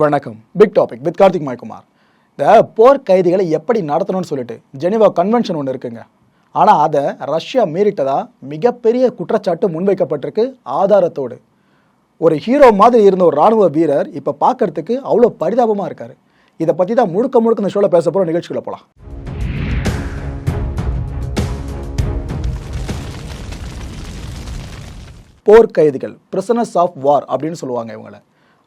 வணக்கம். Big topic with Karthik Maikumar இந்த போர் கைதிகளை எப்படி நடத்தணும்னு சொல்லிட்டு ஜெனிவா கன்வென்ஷன் ஒன்று இருக்குங்க. ஆனால் அதை ரஷ்யா மீறிட்டதா மிகப்பெரிய குற்றச்சாட்டு முன்வைக்கப்பட்டிருக்கு ஆதாரத்தோடு. ஒரு ஹீரோ மாதிரி இருந்த ஒரு ராணுவ வீரர் இப்போ பார்க்கறதுக்கு அவ்வளோ பரிதாபமாக இருக்கார். இதை பற்றி தான் முழுக்க முழுக்க இந்த ஷோவில் பேச போகிற நிகழ்ச்சிக்குள்ள போகலாம் போர் கைதிகள் பிரிசனர்ஸ் ஆஃப் வார் அப்படின்னு சொல்லுவாங்க இவங்களை.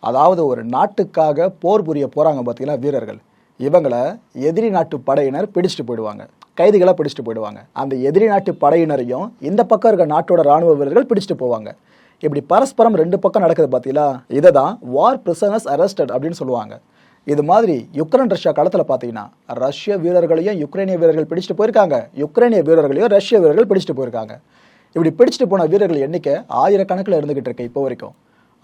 அதாவது ஒரு நாட்டுக்காக போர் புரிய போகிறாங்க பார்த்தீங்கன்னா வீரர்கள். இவங்களை எதிரி நாட்டு படையினர் பிடிச்சிட்டு போயிடுவாங்க. கைதிகளை பிடிச்சிட்டு போயிடுவாங்க. அந்த எதிரி நாட்டு படையினரையும் இந்த பக்கம் இருக்க நாட்டோட ராணுவ வீரர்கள் பிடிச்சிட்டு போவாங்க. இப்படி பரஸ்பரம் ரெண்டு பக்கம் நடக்குது பார்த்தீங்களா இதை தான் வார் பிரிசனர்ஸ் அரெஸ்டட் அப்படின்னு சொல்லுவாங்க. இது மாதிரி யுக்ரைன் ரஷ்யா களத்தில் பார்த்தீங்கன்னா ரஷ்ய வீரர்களையும் யுக்ரைனிய வீரர்கள் பிடிச்சிட்டு போயிருக்காங்க. யுக்ரைனிய வீரர்களையும் ரஷ்ய வீரர்கள் பிடிச்சிட்டு போயிருக்காங்க. இப்படி பிடிச்சிட்டு போன வீரர்கள் எண்ணிக்கை ஆயிரக்கணக்கில் இருந்துகிட்டு இருக்கு இப்போ வரைக்கும்.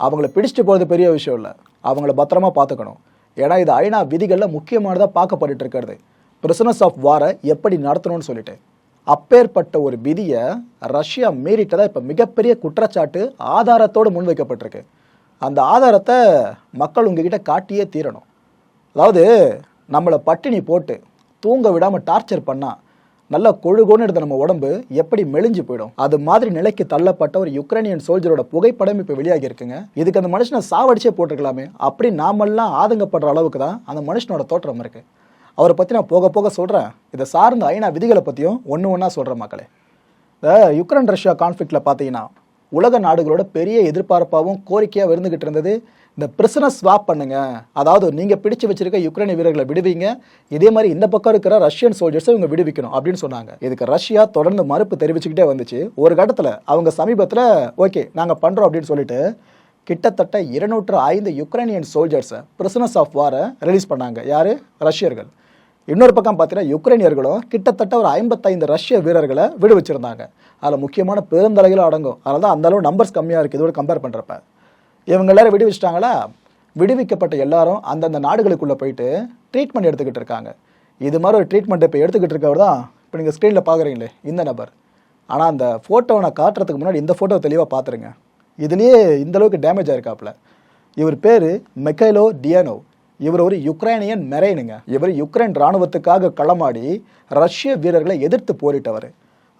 அவங்கள பிடிச்சிட்டு போகிறது பெரிய விஷயம் இல்லை. அவங்கள பத்திரமா பார்த்துக்கணும். ஏன்னா இது ஐநா விதிகளில் முக்கியமானதாக பார்க்கப்பட்டு இருக்கிறது. பிரிசனஸ் ஆஃப் வாரை எப்படி நடத்தணும்னு சொல்லிட்டு. அப்பேற்பட்ட ஒரு விதியை ரஷ்யா மீறிட்டதாக இப்போ மிகப்பெரிய குற்றச்சாட்டு ஆதாரத்தோடு முன்வைக்கப்பட்டிருக்கு. அந்த ஆதாரத்தை மக்கள் உங்ககிட்ட காட்டியே தீரணும். அதாவது நம்மளை பட்டினி போட்டு தூங்க விடாமல் டார்ச்சர் பண்ணால் நல்லா கொழுகோன்னு எடுத்த நம்ம உடம்பு எப்படி மெலிஞ்சு போயிடும். அது மாதிரி நிலைக்கு தள்ளப்பட்ட ஒரு யுக்ரைனியன் சோல்ஜரோட புகைப்படம் இப்போ வெளியாகி இருக்குங்க. இதுக்கு அந்த மனுஷனை சாவடிச்சே போட்டிருக்கலாமே. அப்படி நாமெல்லாம் ஆதங்கப்படுற அளவுக்கு தான் அந்த மனுஷனோட தோற்றம் இருக்கு. அவரை பற்றி நான் போக போக சொல்கிறேன் இதை சார்ந்த ஐநா விதிகளை பற்றியும் ஒன்று ஒன்றா சொல்கிறேன் மக்களே. இந்த யுக்ரைன் ரஷ்யா கான்ஃப்ளிக்டில் பார்த்தீங்கன்னா உலக நாடுகளோட பெரிய எதிர்பார்ப்பாகவும் கோரிக்கையாக இருந்துகிட்டு இருந்தது. இந்த பிரிசனஸ் ஸ்வாப் பண்ணுங்க. அதாவது நீங்கள் பிடிச்சு வச்சிருக்க யுக்ரைன் வீரர்களை விடுவீங்க. இதே மாதிரி இந்த பக்கம் இருக்கிற ரஷ்யன் சோல்ஜர்ஸை இவங்க விடுவிக்கணும் அப்படின்னு சொன்னாங்க. இதுக்கு ரஷ்யா தொடர்ந்து மறுப்பு தெரிவிச்சுக்கிட்டே வந்துச்சு. ஒரு கட்டத்தில் அவங்க சமீபத்தில் ஓகே நாங்கள் பண்ணுறோம் அப்படின்னு சொல்லிட்டு கிட்டத்தட்ட இருநூற்று ஐந்து யுக்ரைனியன் சோல்ஜர்ஸை பிரிசனஸ் ஆஃப் வாரை ரிலீஸ் பண்ணாங்க. யார்? ரஷ்யர்கள். இன்னொரு பக்கம் பார்த்தீங்கன்னா யுக்ரைனியர்களும் கிட்டத்தட்ட ஒரு ஐம்பத்தைந்து ரஷ்ய வீரர்களை விடுவிச்சிருந்தாங்க. அதில் முக்கியமான பெருந்தலைகளும் அடங்கும். அதனால தான் அந்தளவு நம்பர்ஸ் கம்மியாக இருக்குது இதோட கம்பேர் பண்ணுறப்ப இவங்க எல்லாரும் விடுவிச்சிட்டாங்களா? விடுவிக்கப்பட்ட எல்லாரும் அந்தந்த நாடுகளுக்குள்ளே போயிட்டு ட்ரீட்மெண்ட் எடுத்துக்கிட்டு இருக்காங்க. இது மாதிரி ஒரு ட்ரீட்மெண்ட் இப்போ எடுத்துக்கிட்டு இருக்கவர் தான் இப்போ நீங்கள் ஸ்க்ரீனில் பார்க்குறீங்களே இந்த நபர். ஆனால் அந்த ஃபோட்டோவை நான் காட்டுறதுக்கு முன்னாடி இந்த ஃபோட்டோ தெளிவாக பார்த்துருங்க இதுலேயே இந்த அளவுக்கு டேமேஜ் ஆயிருக்காப்புல. இவர் பேர் மெக்கைலோ டியானோ. இவர் ஒரு யுக்ரைனியன் மெரைனுங்க. இவர் யுக்ரைன் ராணுவத்துக்காக களமாடி ரஷ்ய வீரர்களை எதிர்த்து போரிட்டவர்.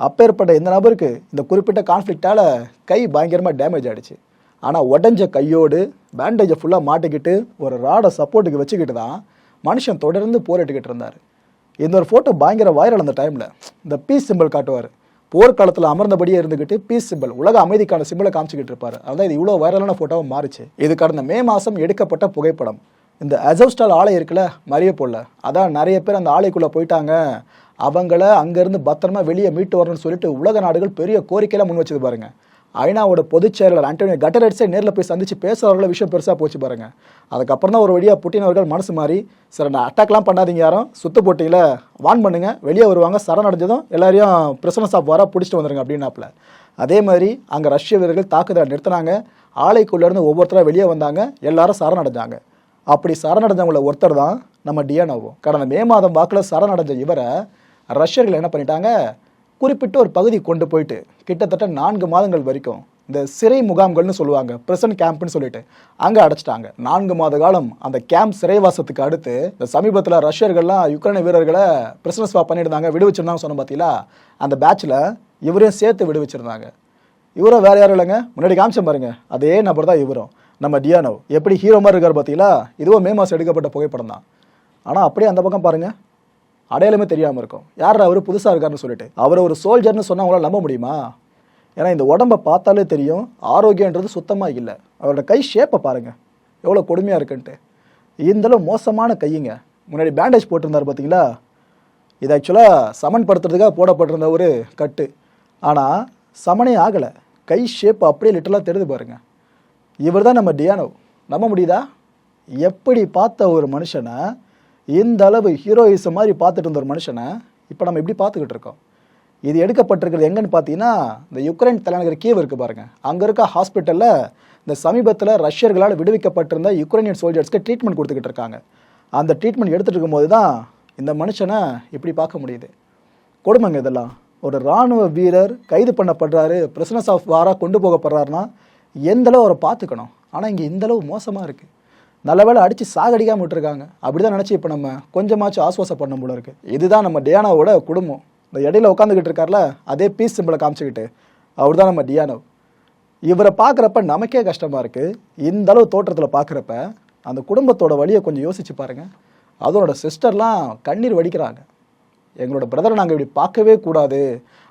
அப்பேற்பட்ட இந்த நபருக்கு இந்த குறிப்பிட்ட கான்ஃப்ளிக்டால் கை பயங்கரமாக டேமேஜ் ஆகிடுச்சு ஆனால் உடஞ்ச கையோடு பேண்டேஜை ஃபுல்லாக மாட்டிக்கிட்டு ஒரு ராடை சப்போர்ட்டுக்கு வச்சுக்கிட்டு தான் மனுஷன் தொடர்ந்து போரிட்டுக்கிட்டு இருந்தார். இந்த ஒரு ஃபோட்டோ பயங்கர வைரல் அந்த டைமில் இந்த பீஸ் சிம்பிள் காட்டுவார். போர்க்காலத்தில் அமர்ந்தபடியே இருந்துக்கிட்டு பீஸ் சிம்பிள் உலக அமைதிக்கான சிம்பிளை காமிச்சிக்கிட்டு இருப்பார். அதான் இது இவ்வளோ வைரலான ஃபோட்டோவை மாறிச்சு. இது கடந்த மே மாதம் எடுக்கப்பட்ட புகைப்படம். இந்த அசோஸ்டால் ஆலை இருக்குல்ல மரியப்போல்ல அதான் நிறைய பேர் அந்த ஆலைக்குள்ளே போயிட்டாங்க. அவங்கள அங்கேருந்து பத்திரமா வெளியே மீட்டு வரணும்னு சொல்லிட்டு உலக நாடுகள் பெரிய கோரிக்கையெல்லாம் முன் வச்சது பாருங்க. ஐநாவோட பொதுச் செயலாளர் ஆண்டோனியோ கட்டரட்ஸை நேரில் போய் சந்திச்சு பேசுகிறவர்கள விஷயம் பெருசாக போச்சு பாருங்க. அதுக்கப்புறம் தான் ஒரு வழியாக புட்டின் அவர்கள் மனசு மாறி சரி நான் அட்டாக்லாம் பண்ணாதீங்க யாரும். சுத்து போட்டியில் வான் பண்ணுங்கள் வெளியே வருவாங்க. சரணடைஞ்சதும் எல்லாரையும் பிரசனஸ் ஆஃப் வாரா பிடிச்சிட்டு வந்துருங்க அப்படின்னாப்புல. அதே மாதிரி அங்கே ரஷ்ய வீரர்கள் தாக்குதலை நிறுத்தினாங்க. ஆலைக்குள்ளேருந்து ஒவ்வொருத்தராக வெளியே வந்தாங்க. எல்லாரும் சரணடைஞ்சாங்க. அப்படி சரணடைஞ்சவங்கள ஒருத்தர் தான் நம்ம டியானோவோ கடந்த மே மாதம் வாக்கில் சரணடைஞ்ச இவரை ரஷ்யர்கள் என்ன பண்ணிட்டாங்க? குறிப்பிட்ட ஒரு பகுதி கொண்டு போயிட்டு கிட்டத்தட்ட நான்கு மாதங்கள் வரைக்கும் இந்த சிறை முகாம்கள்னு சொல்லுவாங்க பிரசன்ட் கேம்ப்னு சொல்லிட்டு அங்கே அடைச்சிட்டாங்க. நான்கு மாத காலம் அந்த கேம்ப் சிறைவாசத்துக்கு அடுத்து இந்த சமீபத்தில் ரஷ்யர்கள்லாம் யுக்ரைன் வீரர்களை பிரசன ஸ்வாப் பண்ணியிருந்தாங்க விடுவிச்சிருந்தாங்க சொன்ன பார்த்தீங்களா அந்த பேட்சில் இவரையும் சேர்த்து விடுவிச்சிருந்தாங்க. இவரும் வேற யாரும் இல்லைங்க. முன்னாடி காமிச்சேன் பாருங்க. அதே நபர் தான் இவரும். நம்ம டியானோ எப்படி ஹீரோ மாதிரி இருக்கார் பார்த்தீங்களா? இதுவும் மே மாதம் எடுக்கப்பட்ட புகைப்படம் தான். ஆனால் அப்படியே அந்த பக்கம் பாருங்க. அடையாளமே தெரியாமல் இருக்கும். யார் அவர்? புதுசாக இருக்காருன்னு சொல்லிட்டு. அவர் ஒரு சோல்ஜர்னு சொன்னால் உங்களால் நம்ப முடியுமா? ஏன்னா இந்த உடம்பை பார்த்தாலே தெரியும் ஆரோக்கியன்றது சுத்தமாக இல்லை. அவரோட கை ஷேப்பை பாருங்கள் எவ்வளோ கொடுமையாக இருக்குன்ட்டு. இந்தளவு மோசமான கையுங்க முன்னாடி பேண்டேஜ் போட்டிருந்தார் பார்த்தீங்களா? இது ஆக்சுவலாக சமன் படுத்துறதுக்காக போடப்பட்டிருந்த ஒரு கட்டு. ஆனால் சமனே ஆகலை. கை ஷேப் அப்படியே லிட்டலாக தெரியுது பாருங்கள் இவர் தான் நம்ம டியானோ. நம்ப முடியுதா? எப்படி பார்த்த ஒரு மனுஷனை இந்த அளவு ஹீரோயிசம் மாதிரி பார்த்துட்டு இருந்த ஒரு மனுஷனை இப்போ நம்ம எப்படி பார்த்துக்கிட்டு இருக்கோம். இது எடுக்கப்பட்டிருக்கிறது எங்கன்னு பார்த்தீங்கன்னா இந்த யுக்ரைன் தலைநகர் கீவ் இருக்கு பாருங்க. அங்கே இருக்க ஹாஸ்பிட்டலில் இந்த சமீபத்தில் ரஷ்யர்களால் விடுவிக்கப்பட்டிருந்த யுக்ரைனியன் சோல்ஜர்ஸ்க்கு ட்ரீட்மெண்ட் கொடுத்துக்கிட்டு இருக்காங்க. அந்த ட்ரீட்மெண்ட் எடுத்துட்டு இருக்கும்போது தான் இந்த மனுஷனை இப்படி பார்க்க முடியுது. கொடுமைங்க இதெல்லாம். ஒரு ராணுவ வீரர் கைது பண்ணப்படுறாரு பிரசனஸ் ஆஃப் வாராக கொண்டு போகப்படுறாருன்னா எந்தளவு அவரை பார்த்துக்கணும்? ஆனால் இங்கே இந்த அளவு மோசமாக இருக்குது நல்ல வேளை அடித்து சாகடிக்காமல் விட்டுருக்காங்க. அப்படி தான் நினச்சி இப்போ நம்ம கொஞ்சமாச்சும் ஆஸ்வாசம் பண்ண போல இருக்கு. இதுதான் நம்ம டியானாவோட குடும்பம். இந்த இடையில உட்காந்துக்கிட்டு இருக்கார்ல அதே பீஸ் சிம்பிளை காமிச்சிக்கிட்டு அவர் தான் நம்ம டியானோ. இவரை பார்க்குறப்ப நமக்கே கஷ்டமாக இருக்குது இந்த அளவு தோற்றத்தில் பார்க்குறப்ப அந்த குடும்பத்தோட வழியை கொஞ்சம் யோசிச்சு பாருங்கள் அதோட சிஸ்டர்லாம் கண்ணீர் வடிக்கிறாங்க. எங்களோட பிரதரை நாங்கள் இப்படி பார்க்கவே கூடாது.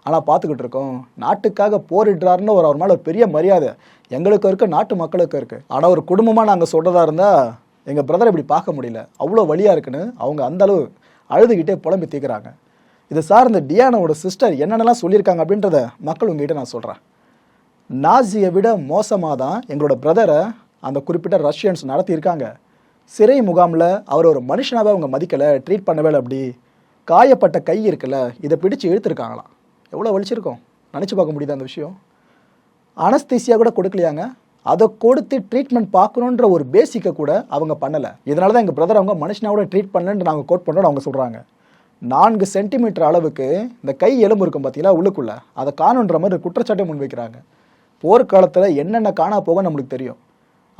ஆனால் பார்த்துக்கிட்டு இருக்கோம். நாட்டுக்காக போரிடுறாருன்னு ஒரு அவர் மேலே ஒரு பெரிய மரியாதை. எங்களுக்கும் இருக்குது நாட்டு மக்களுக்கும் இருக்குது ஆனால் ஒரு குடும்பமாக நாங்கள் சொல்கிறதா இருந்தால் எங்கள் பிரதரை இப்படி பார்க்க முடியல. அவ்வளோ வழியாக இருக்குன்னு அவங்க அந்த அளவு அழுதுகிட்டே புலம்பி தீக்கிறாங்க இது சார் இந்த டியானோட சிஸ்டர் என்னென்னலாம் சொல்லியிருக்காங்க அப்படின்றத மக்கள் உங்ககிட்ட நான் சொல்கிறேன் நாசியை விட மோசமாக தான் எங்களோட பிரதரை அந்த குறிப்பிட்ட ரஷ்யன்ஸ் நடத்தியிருக்காங்க. சிறை முகாமில் அவர் ஒரு மனுஷனாகவே அவங்க மதிக்கலை ட்ரீட் பண்ணவே இல்லை அப்படி. காயப்பட்ட கை இருக்குல்ல இதை பிடிச்சு இழுத்துருக்காங்களாம். எவ்வளோ வலிச்சிருக்கோம்? நினச்சி பார்க்க முடியுது அந்த விஷயம்? அனஸ்தீசியா கூட கொடுக்கலையாங்க. அதை கொடுத்து ட்ரீட்மெண்ட் பார்க்கணுன்ற ஒரு பேசிக்கை கூட அவங்க பண்ணலை. இதனால தான் எங்கள் பிரதர் அவங்க மனுஷனாவோட ட்ரீட் பண்ணலன்னு நாங்கள் கோட் பண்ணோன்னு அவங்க சொல்கிறாங்க நான்கு சென்டிமீட்டர் அளவுக்கு இந்த கை எலும்பு இருக்கும் பார்த்தீங்களா உள்ளுக்குள்ளே? அதை காணுன்ற மாதிரி குற்றச்சாட்டை முன்வைக்கிறாங்க போர்க்காலத்தில் என்னென்ன காணா போக நம்மளுக்கு தெரியும்.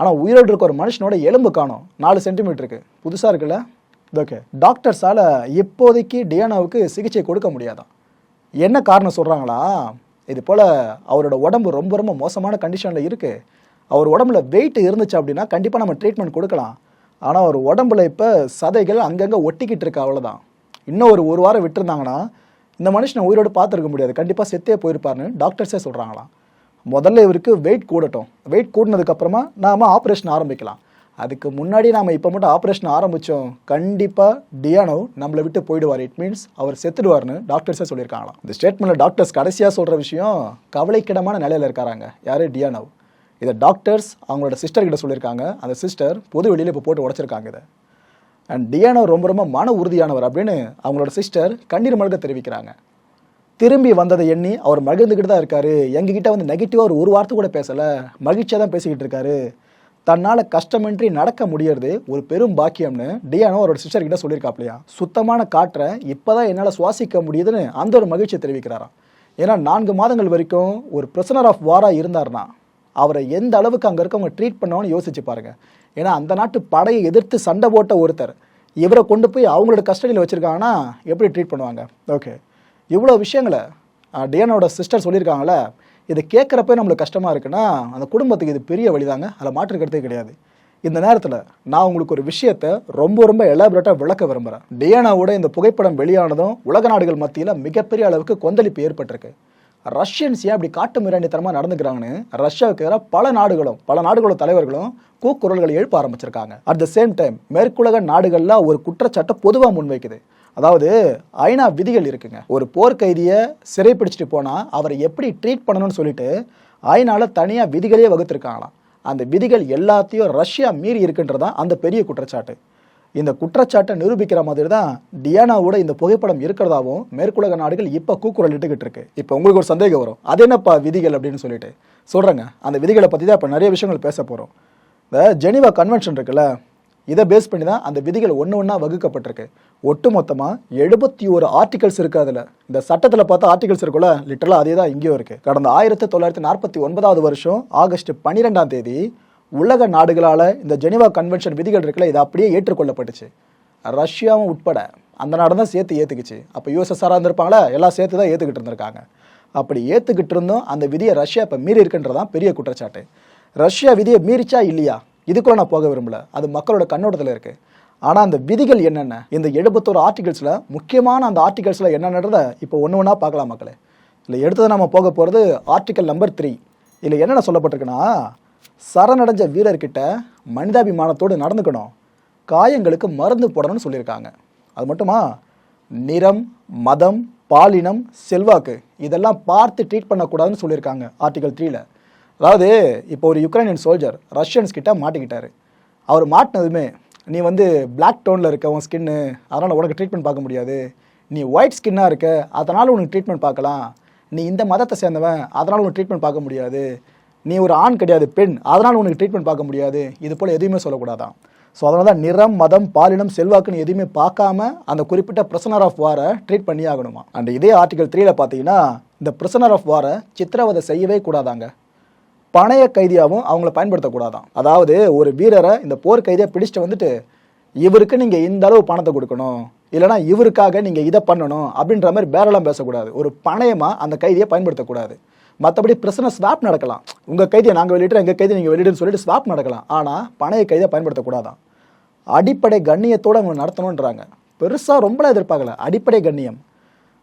ஆனால் உயிரோடு இருக்க ஒரு மனுஷனோட எலும்பு காணும். நாலு சென்டிமீட்டருக்கு புதுசாக இருக்குல்ல? ஓகே டாக்டர்ஸால் இப்போதைக்கு டியானாவுக்கு சிகிச்சை கொடுக்க முடியாதான். என்ன காரணம் சொல்கிறாங்களா இது போல் அவரோட உடம்பு ரொம்ப ரொம்ப மோசமான கண்டிஷனில் இருக்குது அவர் உடம்புல வெயிட் இருந்துச்சு அப்படின்னா கண்டிப்பாக நம்ம ட்ரீட்மெண்ட் கொடுக்கலாம். ஆனால் அவர் உடம்புல இப்போ சதைகள் அங்கங்கே ஒட்டிக்கிட்டு இருக்கு அவ்வளோதான் இன்னும் ஒரு ஒரு வாரம் விட்டுருந்தாங்கன்னா இந்த மனுஷனை உயிரோடு பார்த்துருக்க முடியாது. கண்டிப்பாக செத்தே போயிருப்பாருன்னு டாக்டர்ஸே சொல்கிறாங்களாம் முதல்ல இவருக்கு வெயிட் கூடட்டும். வெயிட் கூடினதுக்கப்புறமா நாம் ஆப்ரேஷன் ஆரம்பிக்கலாம். அதுக்கு முன்னாடி நாம் இப்போ மட்டும் ஆப்ரேஷன் ஆரம்பித்தோம் கண்டிப்பாக டியானோ நம்மளை விட்டு போயிடுவார். இட் மீன்ஸ் அவர் செத்துடுவார்னு டாக்டர்ஸே சொல்லியிருக்காங்களாம். இந்த ஸ்டேட்மெண்ட்டில் டாக்டர்ஸ் கடைசியாக சொல்கிற விஷயம் கவலைக்கிடமான நிலையில் இருக்காராங்க. யார்? டியானோ. இதை டாக்டர்ஸ் அவங்களோட சிஸ்டர்கிட்ட சொல்லியிருக்காங்க. அந்த சிஸ்டர் பொது வெளியில் இப்போ போட்டு உடச்சிருக்காங்க இதை. அண்ட் டியானோ ரொம்ப ரொம்ப மன உறுதியானவர் அப்படின்னு அவங்களோட சிஸ்டர் கண்ணீர் மல்க தெரிவிக்கிறாங்க. திரும்பி வந்ததை எண்ணி அவர் மகிழ்ந்துக்கிட்டு தான் இருக்காரு. எங்ககிட்ட வந்து நெகட்டிவாக ஒரு ஒரு வார்த்தை கூட பேசலை. மகிழ்ச்சியாக தான் பேசிக்கிட்டு இருக்காரு. தன்னால் கஷ்டமின்றி நடக்க முடியறது ஒரு பெரும் பாக்கியம்னு டியானோ அவரோட சிஸ்டர் கிட்ட சொல்லியிருக்காப்லையா? சுத்தமான காற்றை இப்போதான் என்னால் சுவாசிக்க முடியுதுன்னு அந்த ஒரு மகிழ்ச்சியை தெரிவிக்கிறாராம். ஏன்னா நான்கு மாதங்கள் வரைக்கும் ஒரு பிரசனர் ஆஃப் வாராக இருந்தார்னா அவரை எந்த அளவுக்கு அங்கே இருக்கவங்க ட்ரீட் பண்ணோன்னு யோசிச்சு பாருங்க. ஏன்னா அந்த நாட்டு படையை எதிர்த்து சண்டை போட்ட ஒருத்தர் இவரை கொண்டு போய் அவங்களோட கஸ்டடியில் வச்சுருக்காங்கன்னா எப்படி ட்ரீட் பண்ணுவாங்க? ஓகே இவ்வளோ விஷயங்களை டியானோட சிஸ்டர் சொல்லியிருக்காங்களே இதை கேட்குறப்ப நம்மளுக்கு கஷ்டமாக இருக்குன்னா அந்த குடும்பத்துக்கு இது பெரிய வழிதாங்க. அதில் மாற்றுக்கிறதே கிடையாது. இந்த நேரத்தில் நான் உங்களுக்கு ஒரு விஷயத்தை ரொம்ப ரொம்ப எலாபரேட்டாக விளக்க விரும்புகிறேன் டியானாவோட இந்த புகைப்படம் வெளியானதும் உலக நாடுகள் மத்தியில் மிகப்பெரிய அளவுக்கு கொந்தளிப்பு ஏற்பட்டிருக்கு. ரஷ்யன்ஸ் ஏன் அப்படி காட்டு மிராண்டித்தனமாக நடந்துக்கிறாங்கன்னு ரஷ்யாவுக்கு எதிராக பல நாடுகளும் பல நாடுகளோட தலைவர்களும் கூக்குரல்களை எழுப்ப ஆரம்பிச்சிருக்காங்க. அட் த சேம் டைம் மேற்குலக நாடுகளில் ஒரு குற்றச்சாட்டை பொதுவாக முன்வைக்குது. அதாவது ஐநா விதிகள் இருக்குங்க. ஒரு போர்க்கைதியை சிறைப்பிடிச்சிட்டு போனால் அவரை எப்படி ட்ரீட் பண்ணணும்னு சொல்லிட்டு ஐநாவில் தனியாக விதிகளே வகுத்திருக்காங்களாம். அந்த விதிகள் எல்லாத்தையும் ரஷ்யா மீறி இருக்குன்றதான் அந்த பெரிய குற்றச்சாட்டு. இந்த குற்றச்சாட்டை நிரூபிக்கிற மாதிரி தான் டியானாவோட இந்த புகைப்படம் இருக்கிறதாவும் மேற்குலக நாடுகள் இப்போ கூக்குரல் இட்டுக்கிட்டு இருக்கு. இப்போ உங்களுக்கு ஒரு சந்தேகம் வரும். அது என்னப்பா விதிகள் அப்படின்னு சொல்லிட்டு. சொல்கிறேங்க அந்த விதிகளை பற்றி தான் இப்போ நிறைய விஷயங்கள் பேச போகிறோம் இந்த ஜெனிவா கன்வென்ஷன் இருக்குல்ல இதை பேஸ் பண்ணி தான் அந்த விதிகள் ஒன்று ஒன்றா வகுக்கப்பட்டிருக்கு. ஒட்டு மொத்தமாக எழுபத்தி ஒரு ஆர்டிகல்ஸ் இருக்குது அதில். இந்த சட்டத்தில் பார்த்தா ஆர்டிகல்ஸ் இருக்குல்ல லிட்டரலாக அதே தான் இங்கேயும் இருக்குது கடந்த ஆயிரத்தி தொள்ளாயிரத்தி நாற்பத்தி ஒன்பதாவது வருஷம் ஆகஸ்ட் பன்னிரெண்டாம் தேதி உலக நாடுகளால் இந்த ஜெனிவா கன்வென்ஷன் விதிகள் இருக்குல்ல இது அப்படியே ஏற்றுக்கொள்ளப்பட்டுச்சு. ரஷ்யாவும் உட்பட அந்த நாடு தான் சேர்த்து ஏற்றுக்குச்சு அப்போ யூஎஸ்எஸ்ஆராக இருந்திருப்பாங்களா எல்லாம் சேர்த்து தான் ஏற்றுக்கிட்டு இருந்திருக்காங்க. அப்படி ஏற்றுக்கிட்டு இருந்தும் அந்த விதியை ரஷ்யா இப்போ மீறி இருக்குன்றதான் பெரிய குற்றச்சாட்டு. ரஷ்யா விதியை மீறிச்சா இல்லையா? இதுக்குள்ள நான் போக விரும்பல. அது மக்களோட கண்ணோட்டத்தில் இருக்கு. ஆனால் அந்த விதிகள் என்னென்ன? இந்த எழுபத்தோரு ஆர்டிகல்ஸில் முக்கியமான அந்த ஆர்டிகல்ஸில் என்னென்னன்றதை இப்போ ஒன்று ஒன்றா பார்க்கலாம் மக்களே. இல்லை எடுத்தது நம்ம போக போகிறது ஆர்டிக்கல் நம்பர் த்ரீ இதில் என்னென்ன சொல்லப்பட்டிருக்குன்னா சரணடைஞ்ச வீரர்கிட்ட மனிதாபிமானத்தோடு நடந்துக்கணும். காயங்களுக்கு மருந்து போடணும்னு சொல்லியிருக்காங்க. அது மட்டுமா? நிறம் மதம் பாலினம் செல்வாக்கு. இதெல்லாம் பார்த்து ட்ரீட் பண்ணக்கூடாதுன்னு சொல்லியிருக்காங்க ஆர்டிகல் த்ரீல அதாவது இப்போ ஒரு யுக்ரைனியன் சோல்ஜர் ரஷ்யன்ஸ் கிட்ட மாட்டிக்கிட்டார். அவர் மாட்டினதுமே நீ வந்து பிளாக் டோனில் இருக்க உன் ஸ்கின்னு அதனால் உனக்கு ட்ரீட்மெண்ட் பார்க்க முடியாது. நீ ஒயிட் ஸ்கின்னாக இருக்க அதனால் உனக்கு ட்ரீட்மெண்ட் பார்க்கலாம். நீ இந்த மதத்தை சேர்ந்தவன் அதனால் உனக்கு ட்ரீட்மெண்ட் பார்க்க முடியாது. நீ ஒரு ஆண் கிடையாது பெண் அதனால் உனக்கு ட்ரீட்மெண்ட் பார்க்க முடியாது. இது போல் எதுவுமே சொல்லக்கூடாதான். ஸோ அதனால தான் நிறம் மதம் பாலினம் செல்வாக்குன்னு எதுவுமே பார்க்காம அந்த குறிப்பிட்ட பிரசனர் ஆஃப் வாரை ட்ரீட் பண்ணி ஆகணுமா? அண்ட் இதே ஆர்டிகல் த்ரீல பார்த்தீங்கன்னா இந்த பிரசனர் ஆஃப் வாரை சித்திரவதை செய்யவே கூடாதாங்க. பணைய கைதியாகவும் அவங்கள பயன்படுத்தக்கூடாதான். அதாவது ஒரு வீரரை இந்த போர் கைதியாக பிடிச்சிட்டு வந்துட்டு இவருக்கு நீங்கள் இந்த அளவு பணத்தை கொடுக்கணும். இல்லைனா இவருக்காக நீங்கள் இதை பண்ணணும். அப்படின்ற மாதிரி பேரெல்லாம் பேசக்கூடாது. ஒரு பணையமாக அந்த கைதியை பயன்படுத்தக்கூடாது. மற்றபடி பிரச்சனை ஸ்வாப் நடக்கலாம். உங்கள் கைதியை நாங்கள் வெளியிட்டு எங்கள் கைதியை நீங்கள் வெளியிடுன்னு சொல்லிட்டு ஸ்வாப் நடக்கலாம். ஆனால் பணைய கைதியை பயன்படுத்தக்கூடாதான். அடிப்படை கண்ணியத்தோடு அவங்க நடத்தணுன்றாங்க பெருசாக ரொம்பலாம் எதிர்பார்க்கல. அடிப்படை கண்ணியம்.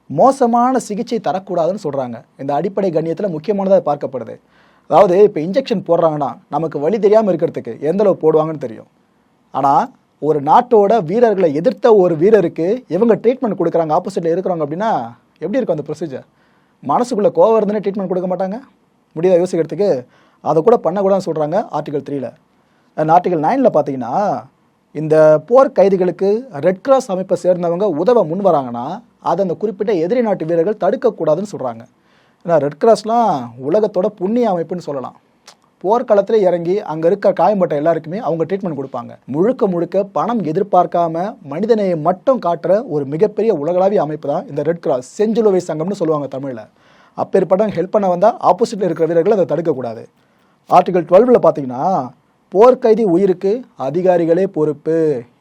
மோசமான சிகிச்சை தரக்கூடாதுன்னு சொல்கிறாங்க இந்த அடிப்படை கண்ணியத்தில் முக்கியமானதாக பார்க்கப்படுது. அதாவது இப்போ இன்ஜெக்ஷன் போடுறாங்கன்னா நமக்கு வழி தெரியாமல் இருக்கிறதுக்கு எந்த அளவு போடுவாங்கன்னு தெரியும். ஆனால் ஒரு நாட்டோட வீரர்களை எதிர்த்த ஒரு வீரருக்கு இவங்க ட்ரீட்மெண்ட் கொடுக்குறாங்க ஆப்போசிட்டில் இருக்கிறாங்க அப்படின்னா எப்படி இருக்கும் அந்த ப்ரொசீஜர் மனசுக்குள்ளே கோவம் இருந்துன்னு ட்ரீட்மெண்ட் கொடுக்க மாட்டாங்க? முடியாத யோசிக்கிறதுக்கு? அதை கூட பண்ணக்கூடாதுன்னு சொல்கிறாங்க ஆர்டிகல் த்ரீல ஆர்டிகல் நைனில் பார்த்தீங்கன்னா இந்த போர் கைதிகளுக்கு ரெட் கிராஸ் அமைப்பை சேர்ந்தவங்க உதவ முன் வராங்கன்னா அதை அந்த குறிப்பிட்ட எதிரி நாட்டு வீரர்கள் தடுக்கக்கூடாதுன்னு சொல்கிறாங்க ஏன்னா ரெட் கிராஸ்லாம் உலகத்தோட புண்ணிய அமைப்புன்னு சொல்லலாம். போர்க்களத்தில் இறங்கி அங்கே இருக்க காயம்பட்ட எல்லாருக்குமே அவங்க ட்ரீட்மெண்ட் கொடுப்பாங்க. முழுக்க முழுக்க பணம் எதிர்பார்க்காம மனிதனையை மட்டும் காட்டுற ஒரு மிகப்பெரிய உலகளாவிய அமைப்பு தான் இந்த ரெட் கிராஸ் செஞ்சிலுவை சங்கம்னு சொல்லுவாங்க தமிழில். அப்பேற்பட்ட ஹெல்ப் பண்ண வந்தால் ஆப்போசிட்டில் இருக்கிற வீரர்கள் அதை தடுக்கக்கூடாது ஆர்டிகல் டுவெல்வில் பார்த்தீங்கன்னா போர்க்கைதி உயிருக்கு அதிகாரிகளே பொறுப்பு.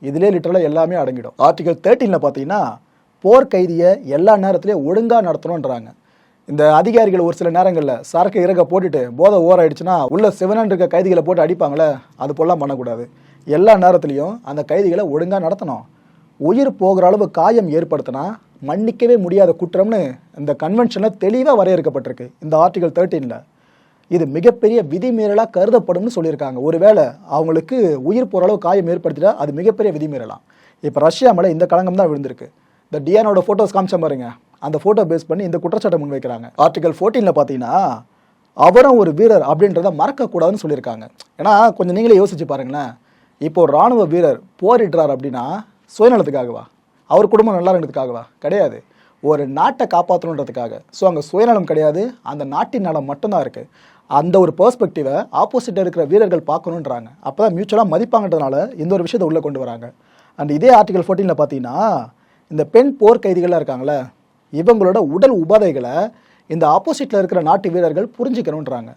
இதிலே லிட்டரலாக எல்லாமே அடங்கிடும். ஆர்டிகல் தேர்ட்டீனில் பார்த்தீங்கன்னா போர்க்கைதியை எல்லா நேரத்துலையும் ஒழுங்காக நடத்தணுன்றாங்க இந்த அதிகாரிகள் ஒரு சில நேரங்களில் சரக்கு இறக்க போட்டுட்டு போதை ஓராயிடுச்சுன்னா ஆயிடுச்சுன்னா உள்ள சிவனன் இருக்க கைதிகளை போட்டு அடிப்பாங்களே அது போலாம் பண்ணக்கூடாது. எல்லா நேரத்துலையும் அந்த கைதிகளை ஒழுங்காக நடத்தணும். உயிர் போகிற அளவு காயம் ஏற்படுத்தினா மன்னிக்கவே முடியாத குற்றம்னு இந்த கன்வென்ஷனில் தெளிவாக வரையறுக்கப்பட்டிருக்கு இந்த ஆர்டிகல் தேர்ட்டீனில் இது மிகப்பெரிய விதிமீறலாக கருதப்படும்னு சொல்லியிருக்காங்க. ஒருவேளை அவங்களுக்கு உயிர் போகிற அளவு காயம் ஏற்படுத்திட்டா அது மிகப்பெரிய விதிமீறலாம். இப்போ ரஷ்யா மேலே இந்த களங்கம் தான் விழுந்திருக்கு. இந்த டியானோட ஃபோட்டோஸ் காமிச்ச பாருங்க. அந்த ஃபோட்டோ பேஸ் பண்ணி இந்த குற்றச்சாட்டை முன்வைக்கிறாங்க. ஆர்டிகல் ஃபோர்டீனில் பார்த்தீங்கன்னா அவரும் ஒரு வீரர் அப்படின்றத மறக்கக்கூடாதுன்னு சொல்லியிருக்காங்க. ஏன்னா கொஞ்சம் நீங்களே யோசிச்சு பாருங்களேன். இப்போ ராணுவ வீரர் போரிடுறார் அப்படின்னா சுயநலத்துக்காகவா? அவர் குடும்பம் நல்லா இருக்கிறதுக்காகவா? கிடையாது. ஒரு நாட்டை காப்பாற்றணுன்றதுக்காக ஸோ அங்கே சுயநலம் கிடையாது. அந்த நாட்டின் நலம் மட்டும்தான் இருக்குது அந்த ஒரு பெர்ஸ்பெக்டிவை ஆப்போசிட்டில் இருக்கிற வீரர்கள் பார்க்கணுன்றாங்க. அப்போ தான் மியூச்சுவலாக மதிப்பாங்கன்றதுனால இந்த ஒரு விஷயத்தை உள்ளே கொண்டு வராங்க. அண்ட் இதே ஆர்டிகல் ஃபோர்டீனில் பார்த்தீங்கன்னா இந்த பெண் போர் கைதிகளாக இருக்காங்களே இவங்களோட உடல் உபாதைகளை இந்த ஆப்போசிட்டில் இருக்கிற நாட்டு வீரர்கள் புரிஞ்சுக்கணுன்றாங்க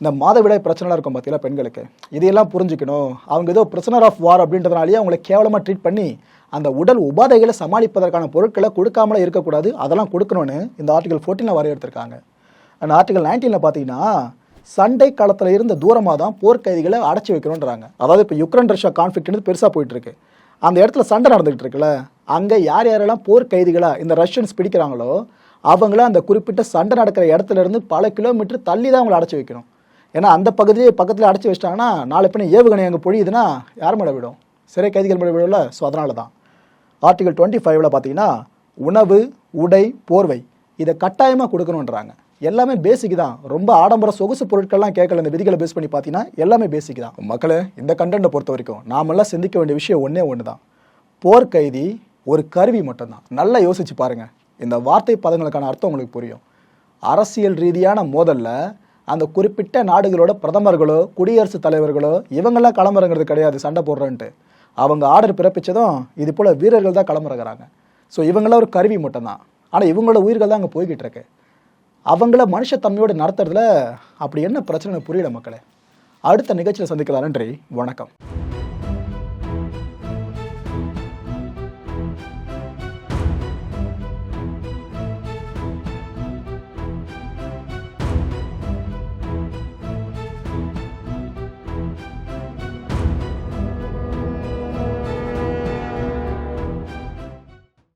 இந்த மாதவிடாய் பிரச்சனைலாம் இருக்கும் பார்த்தீங்களா பெண்களுக்கு? இதையெல்லாம் புரிஞ்சுக்கணும். அவங்க ஏதோ பிரசனர் ஆஃப் வார் அப்படின்றதுனாலேயே அவங்களை கேவலமாக ட்ரீட் பண்ணி அந்த உடல் உபாதைகளை சமாளிப்பதற்கான பொருட்களை கொடுக்காமலே இருக்கக்கூடாது. அதெல்லாம் கொடுக்கணும்னு இந்த ஆர்டிகல் ஃபோர்டீனில் வரையறுத்திருக்காங்க. அந்த ஆர்டிகல் நைன்டீனில் பார்த்தீங்கன்னா சண்டை காலத்தில் இருந்த தூரமாக தான் போர்க்கைதிகளை அடைச்சி வைக்கணுன்றாங்க அதாவது இப்போ யுக்ரைன் ரஷ்யா கான்ஃப்ளிக்ட் பெருசாக போயிட்டு இருக்கு. அந்த இடத்துல சண்டை நடந்துகிட்டு இருக்குல்ல? அங்கே யார் யாரெல்லாம் போர் கைதிகளாக இந்த ரஷ்யன்ஸ் பிடிக்கிறாங்களோ அவங்கள அந்த குறிப்பிட்ட சண்டை நடக்கிற இடத்துல இருந்து பல கிலோமீட்டர் தள்ளி தான் அவங்களை அடைச்சி வைக்கணும். ஏன்னா அந்த பகுதியே பக்கத்தில் அடைச்சி வச்சிட்டாங்கன்னா நாளை பின்ன ஏவுகணை அங்கே பொழியுதுன்னா யார் மேலே விடும்? சிறை கைதிகள் மேலே விடும்ல ஸோ அதனால தான் ஆர்டிகல் டுவெண்ட்டி ஃபைவ்ல பார்த்தீங்கன்னா உணவு உடை போர்வை இதை கட்டாயமாக கொடுக்கணுன்றாங்க எல்லாமே பேசிக் தான். ரொம்ப ஆடம்பர சொகுசு பொருட்கள்லாம் கேட்கல இந்த விதிகளை பேஸ் பண்ணி பார்த்தீங்கன்னா எல்லாமே பேசிக் தான். மக்களை இந்த கண்டென்ட்டை பொறுத்த வரைக்கும் நாமெல்லாம் சிந்திக்க வேண்டிய விஷயம் ஒன்றே ஒன்று தான் போர் கைதி ஒரு கருவி மட்டும்தான். நல்லா யோசிச்சு பாருங்க. இந்த வார்த்தை பதங்களுக்கான அர்த்தம் உங்களுக்கு புரியும். அரசியல் ரீதியான மோதல்ல அந்த குறிப்பிட்ட நாடுகளோட பிரதமர்களோ குடியரசுத் தலைவர்களோ இவங்கெல்லாம் கிளம்புறங்கிறது கிடையாது சண்டை போடுறேன்ட்டு. அவங்க ஆர்டர் பிறப்பிச்சதும் இது போல வீரர்கள் தான் களமிறங்குறாங்க. ஸோ இவங்களாம் ஒரு கருவி மட்டும்தான். ஆனால் இவங்களோட உயிர்கள் தான் அங்கே போய்கிட்டு இருக்கு. அவங்கள மனுஷத்தன்மையோடு நடத்துறதுல அப்படி என்ன பிரச்சனை புரியல மக்களே. அடுத்த நிகழ்ச்சியில் சந்திக்கலாம். நன்றி. வணக்கம்.